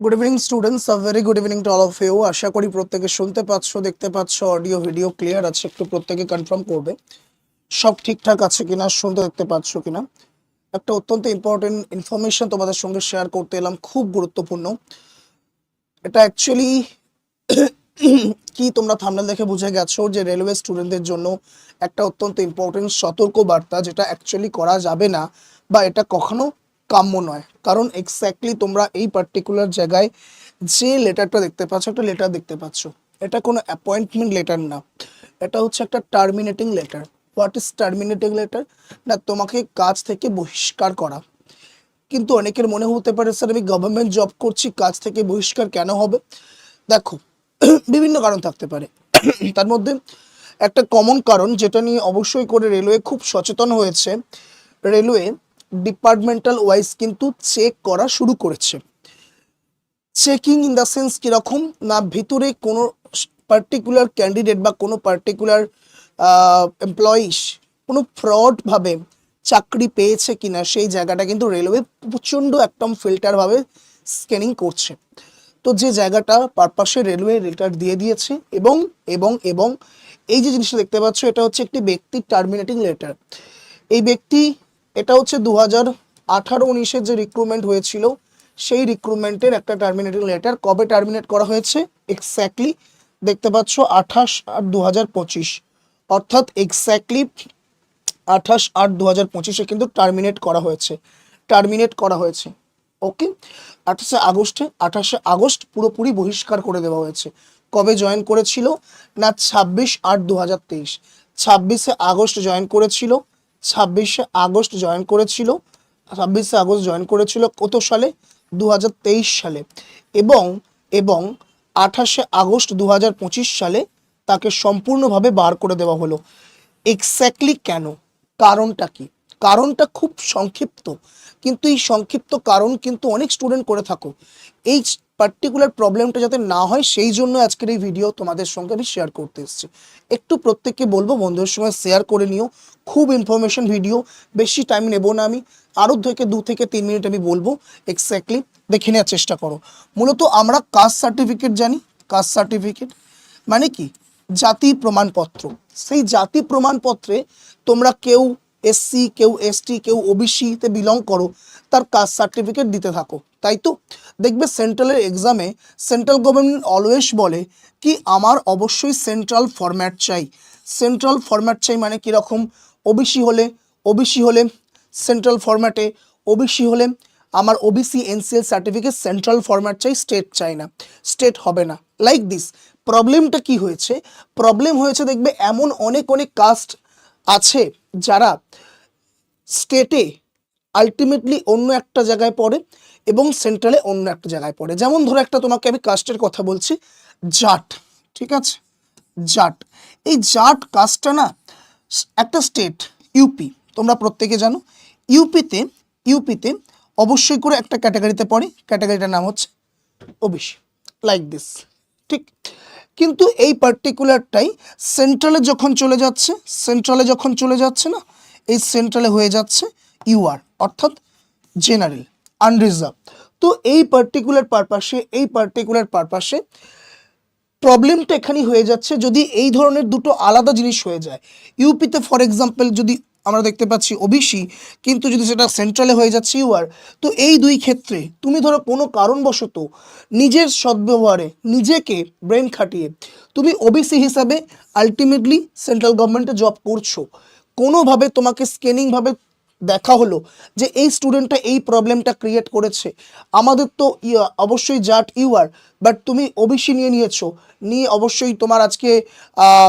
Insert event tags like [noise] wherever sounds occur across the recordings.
Good evening students a very good evening to all of you আশা করি প্রত্যেকে শুনতে পাচ্ছ, দেখতে পাচ্ছ অডিও ভিডিও ক্লিয়ার আছে। একটু প্রত্যেকে কনফার্ম করবে। সব ঠিকঠাক আছে কিনা, শুনতে দেখতে পাচ্ছ কিনা? একটা অত্যন্ত ইম্পর্টেন্ট ইনফরমেশন তোমাদের সঙ্গে শেয়ার করতে এলাম, খুব গুরুত্বপূর্ণ। এটা অ্যাকচুয়ালি [coughs] কি তোমরা থামনেল দেখে বুঝে গেছো যে রেলওয়ে স্টুডেন্টদের জন্য একটা অত্যন্ত ইম্পর্টেন্ট সতর্ক বার্তা, যেটা অ্যাকচুয়ালি করা যাবে না, বা এটা কখনো কাম্য নয়। কারণ এক্স্যাক্টলি তোমরা এই পার্টিকুলার জায়গায় যে লেটারটা দেখতে পাচ্ছ, একটা লেটার দেখতে পাচ্ছ। এটা কোনো অ্যাপয়েন্টমেন্ট লেটার না। এটা হচ্ছে একটা terminating letter what is terminating letter না, তোমাকে কাজ থেকে বহিষ্কার করা। কিন্তু অনেকের মনে হতে পারে, স্যার, আমি গভর্নমেন্ট জব করছি, কাজ থেকে বহিষ্কার কেন হবে? দেখো, বিভিন্ন কারণ থাকতে পারে। তার মধ্যে একটা কমন কারণ যেটা নিয়ে অবশ্যই করে রেলওয়ে খুব সচেতন হয়েছে। রেলওয়ে ডিপার্টমেন্টাল ওয়াইজ কিন্তু চেক করা শুরু করেছে। চেকিং ইন দ্য সেন্স কীরকম? না, ভিতরে কোনো পার্টিকুলার ক্যান্ডিডেট বা কোনো পার্টিকুলার এমপ্লয়িস কোনো ফ্রডভাবে চাকরি পেয়েছে কিনা, সেই জায়গাটা কিন্তু রেলওয়ে প্রচণ্ড একদম ফিল্টারভাবে স্ক্যানিং করছে। তো যে জায়গাটা পারপাসে রেলওয়ে লেটার দিয়ে দিয়েছে এবং এবং এবং এই যে জিনিসটা দেখতে পাচ্ছ, এটা হচ্ছে একটি ব্যক্তির টার্মিনেটিং লেটার এই ব্যক্তি এটা হচ্ছে দু হাজার আঠারো উনিশের যে রিক্রুটমেন্ট হয়েছিল, সেই রিক্রুটমেন্টের একটা টার্মিনেটিং লেটার কবে টার্মিনেট করা হয়েছে? এক্স্যাক্টলি দেখতে পাচ্ছ আঠাশ আট দু হাজার পঁচিশ। অর্থাৎ এক্স্যাক্টলি আঠাশ আট দু হাজার পঁচিশে কিন্তু টার্মিনেট করা হয়েছে। টার্মিনেট করা হয়েছে। ওকে আঠাশে আগস্টে, আঠাশে আগস্ট পুরোপুরি বহিষ্কার করে দেওয়া হয়েছে। কবে জয়েন করেছিল? না, ছাব্বিশ আট দু হাজার তেইশ। ছাব্বিশে আগস্ট জয়েন করেছিল। ছাব্বিশে আগস্ট জয়েন করেছিল, ছাব্বিশে আগস্ট জয়েন করেছিল কত সালে? দু হাজার তেইশ সালে। এবং এবং আঠাশে আগস্ট দু হাজার পঁচিশ সালে তাকে সম্পূর্ণভাবে বার করে দেওয়া হলো। এক্স্যাক্টলি কেন? কারণটা কি? কারণটা খুব সংক্ষিপ্ত। কিন্তু এই সংক্ষিপ্ত কারণ কিন্তু অনেক স্টুডেন্ট করে থাকো এই পার্টিকুলার প্রবলেমটা যাতে না হয়, সেই জন্য আজকের এই ভিডিও তোমাদের সঙ্গে আমি শেয়ার করতে এসেছি। একটু প্রত্যেককে বলব, বন্ধুদের সঙ্গে শেয়ার করে নিও। খুব ইনফরমেশন ভিডিও বেশি টাইম নেব না আমি। আরও থেকে দু থেকে তিন মিনিট আমি বলব। এক্স্যাক্টলি দেখে নেওয়ার চেষ্টা করো। মূলত আমরা কাস্ট সার্টিফিকেট জানি। কাস্ট সার্টিফিকেট মানে কি? জাতি প্রমাণপত্র। সেই জাতি প্রমাণপত্রে তোমরা কেউ এসসি কেউ এসটি কেউ ওবিসিতে বিলং করো, তার কাস্ট সার্টিফিকেট দিতে থাকো, তাই তো? দেখবে সেন্ট্রালের এক্সামে সেন্ট্রাল গভর্নমেন্ট অলওয়েজ বলে কি আমার অবশ্যই সেন্ট্রাল ফরম্যাট চাই। সেন্ট্রাল ফরম্যাট চাই মানে কীরকম ওবিসি হলে ওবিসি হলে সেন্ট্রাল ফরম্যাটে ওবিসি হলে আমার OBC NCL certificate central format চাই স্টেট চাই না। স্টেট হবে না। লাইক দিস প্রবলেমটা কি হয়েছে? প্রবলেম হয়েছে দেখবে এমন অনেক অনেক কাস্ট আছে যারা স্টেটে আলটিমেটলি অন্য একটা জায়গায় পড়ে এবং সেন্ট্রালে অন্য একটা জায়গায় পড়ে। যেমন ধরো একটা তোমাকে আমি কাস্টের কথা বলছি, জাট, ঠিক আছে? জাট। এই জাট কাস্টটা না, একটা স্টেট ইউপি তোমরা প্রত্যেকে জানো। ইউপিতে ইউপিতে অবশ্যই করে একটা ক্যাটাগরিতে পড়ে। ক্যাটাগরিটার নাম হচ্ছে ওবিসি লাইক দিস ঠিক? কিন্তু এই পার্টিকুলারটাই সেন্ট্রালে যখন চলে যাচ্ছে সেন্ট্রালে যখন চলে যাচ্ছে না, এই সেন্ট্রালে হয়ে যাচ্ছে ইউআর অর্থাৎ জেনারেল আনরিজার্ভ তো এই পার্টিকুলার পারপাসে এই পার্টিকুলার পারপাসে প্রবলেমটা এখানেই হয়ে যাচ্ছে। যদি এই ধরনের দুটো আলাদা জিনিস হয়ে যায় ইউপিতে ফর এক্সাম্পল যদি আমরা দেখতে পাচ্ছি ওবিসি, কিন্তু যদি সেটা সেন্ট্রালে হয়ে যাচ্ছে ইউআর তো এই দুই ক্ষেত্রে তুমি ধরো কোনো কারণবশত নিজের সদ্ব্যবহারে নিজেকে ব্রেন খাটিয়ে তুমি ওবিসি হিসাবে আলটিমেটলি সেন্ট্রাল গভর্নমেন্টে জব করছ। কোনোভাবে তোমাকে স্ক্যানিংভাবে দেখা হলো যে এই স্টুডেন্টটা এই প্রবলেমটা ক্রিয়েট করেছে। আমাদের তো অবশ্যই জাট ইউআর বাট তুমি ওবিসি নিয়ে নিয়েছো, নিয়ে অবশ্যই তোমার আজকে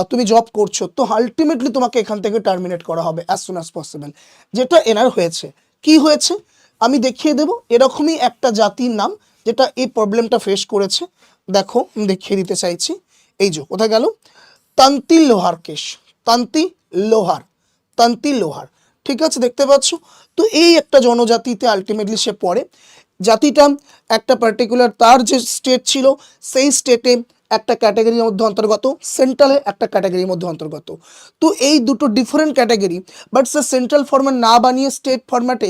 তুমি জব করছ। তো আলটিমেটলি তোমাকে এখান থেকে টার্মিনেট করা হবে অ্যাজ সুন অ্যাজ পসিবল যেটা এনার হয়েছে। কি হয়েছে? আমি দেখিয়ে দেব। এরকমই একটা জাতির নাম যেটা এই প্রবলেমটা ফেস করেছে। দেখো দেখিয়ে দিতে চাইছি। এই যে, কোথায় গেল? তান্তি লোহার কেশ তান্তি লোহার। তান্তি লোহার। ঠিক আছে, দেখতে পাচ্ছ? তো এই একটা জনজাতিতে আলটিমেটলি সে পড়ে। জাতিটা একটা পার্টিকুলার তার যে স্টেট ছিল, সেই স্টেটে একটা ক্যাটাগরির মধ্যে অন্তর্গত সেন্ট্রালে একটা ক্যাটাগরির মধ্যে অন্তর্গত। তো এই দুটো ডিফারেন্ট ক্যাটাগরি বাট সে সেন্ট্রাল ফরম্যাট না বানিয়ে স্টেট ফরম্যাটে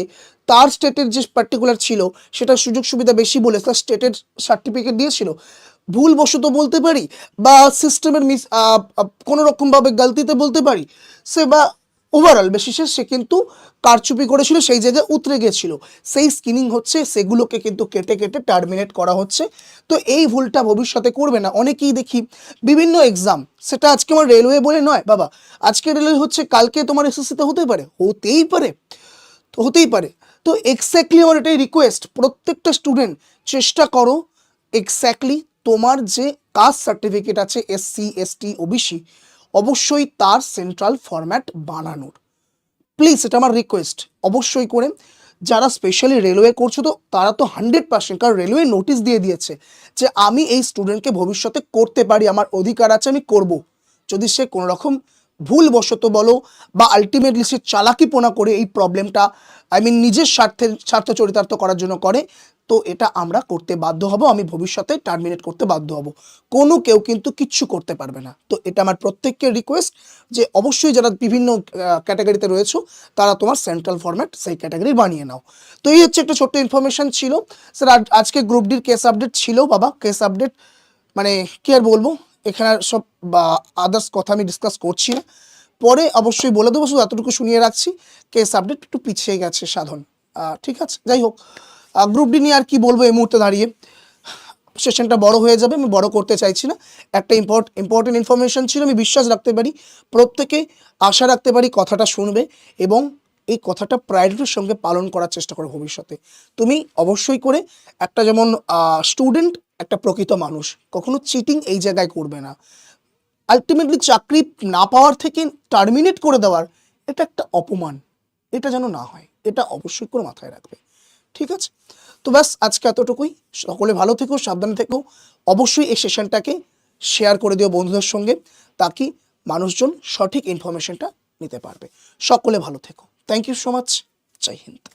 তার স্টেটের যে পার্টিকুলার ছিল, সেটা সুযোগ সুবিধা বেশি বলে তার স্টেটের সার্টিফিকেট দিয়েছিল। ভুলবশত বলতে পারি বা সিস্টেমের মিস কোনোরকমভাবে গালতিতে বলতে পারি, সে বা ওভারঅল বেসিসে সে কিন্তু কারচুপি করেছিল, সেই জায়গায় উতরে গেছিল। সেই স্কিনিং হচ্ছে, সেগুলোকে কিন্তু কেটে কেটে টার্মিনেট করা হচ্ছে। তো এই ভুলটা ভবিষ্যতে করবে না। অনেকেই দেখি, বিভিন্ন এক্সাম সেটা আজকে আমার রেলওয়ে বলে নয়, বাবা, আজকে রেলওয়ে হচ্ছে, কালকে তোমার এসএসসিতে হতে পারে। হতেই পারে তো হতেই পারে। তো এক্স্যাক্টলি আমার এটাই রিকোয়েস্ট প্রত্যেকটা স্টুডেন্ট চেষ্টা করো এক্স্যাক্টলি তোমার যে কাস্ট সার্টিফিকেট আছে এসসি এসটি ওবিসি অবশ্যই তার সেন্ট্রাল ফরম্যাট বানানোর। প্লিজ এটা আমার রিকোয়েস্ট অবশ্যই করে। যারা স্পেশালি রেলওয়ে করছ তো, তারা তো হান্ড্রেড পার্সেন্ট কারণ রেলওয়ে নোটিশ দিয়ে দিয়েছে যে আমি এই স্টুডেন্টকে ভবিষ্যতে করতে পারি, আমার অধিকার আছে, আমি করব। যদি সে কোনো রকম ভুলবশত বলো বা আলটিমেটলি সে চালাকিপোনা করে এই প্রবলেমটা আই মিন নিজের স্বার্থের স্বার্থ চরিতার্থ করার জন্য করে তো এটা আমরা করতে বাধ্য হব, আমি ভবিষ্যতে টার্মিনেট করতে বাধ্য হব। কোনো কেউ কিন্তু কিচ্ছু করতে পারবে না। তো এটা আমার প্রত্যেককে রিকোয়েস্ট যে অবশ্যই যারা বিভিন্ন ক্যাটাগরিতে রয়েছে, তারা তোমার সেন্ট্রাল ফরম্যাট সেই ক্যাটাগরি বানিয়ে নাও। তো এই হচ্ছে একটা ছোট্ট ইনফরমেশন ছিল। স্যার আজকে গ্রুপ ডির কেস আপডেট ছিল বাবা। কেস আপডেট মানে কি আর বলব? এখানে সব আদার্স কথা আমি ডিসকাস করছি না। পরে অবশ্যই বলে দেবো। শুধু এতটুকু শুনিয়ে রাখছি। কেস আপডেট একটু পিছিয়ে গেছে সাধন। ঠিক আছে? যাই হোক। গ্রুপ ডি নিয়ে আর কি বলব এই মুহূর্তে দাঁড়িয়ে। সেশনটা বড় হয়ে যাবে, আমি বড় করতে চাইছি না। একটা ইম্পর্ট ইম্পর্টেন্ট ইনফরমেশন ছিল, আমি বিশ্বাস রাখতে পারি, প্রত্যেকে আশা রাখতে পারি কথাটা শুনবে এবং এই কথাটা প্রায়োরিটির সঙ্গে পালন করার চেষ্টা করো ভবিষ্যতে। তুমি অবশ্যই করে একটা যেমন স্টুডেন্ট একটা প্রকৃত মানুষ। কখনো চিটিং এই জায়গায় করবে না। আলটিমেটলি চাকরি না পাওয়ার থেকে টার্মিনেট করে দেওয়ার এটা একটা অপমান। এটা যেন না হয়, এটা অবশ্যই করে মাথায় রাখবে। ঠিক আছে? তো ব্যাস, আজকে এতটুকুই। সকলে ভালো থেকো, সাবধানে থেকো। অবশ্যই এই সেশনটাকে শেয়ার করে দিও বন্ধুদের সঙ্গে, তাকে মানুষজন সঠিক ইনফরমেশনটা নিতে পারবে। সকলে ভালো থেকো। Thank you so much Jai Hind.